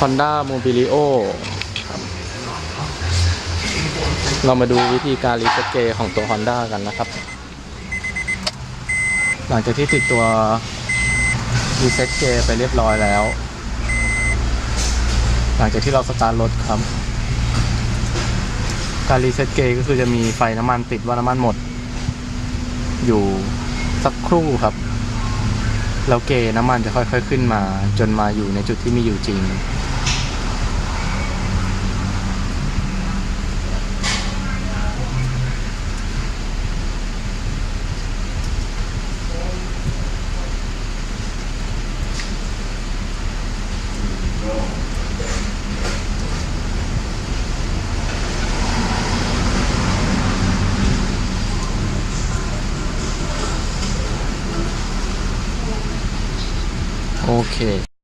Honda Mobilio เรามาดูวิธีการรีเซ็ตเกย์ของตัว Honda กันนะครับ หลังจากที่ติดตัวรีเซ็ตเกย์ไปเรียบร้อยแล้ว หลังจากที่เราสตาร์ทรถครับ การรีเซ็ตเกย์ก็คือจะมีไฟน้ำมันติดว่าน้ำมันหมด อยู่สักครู่ครับ แล้วเกน้ำมันจะค่อยๆขึ้นมา จนมาอยู่ในจุดที่มีอยู่จริง โอเค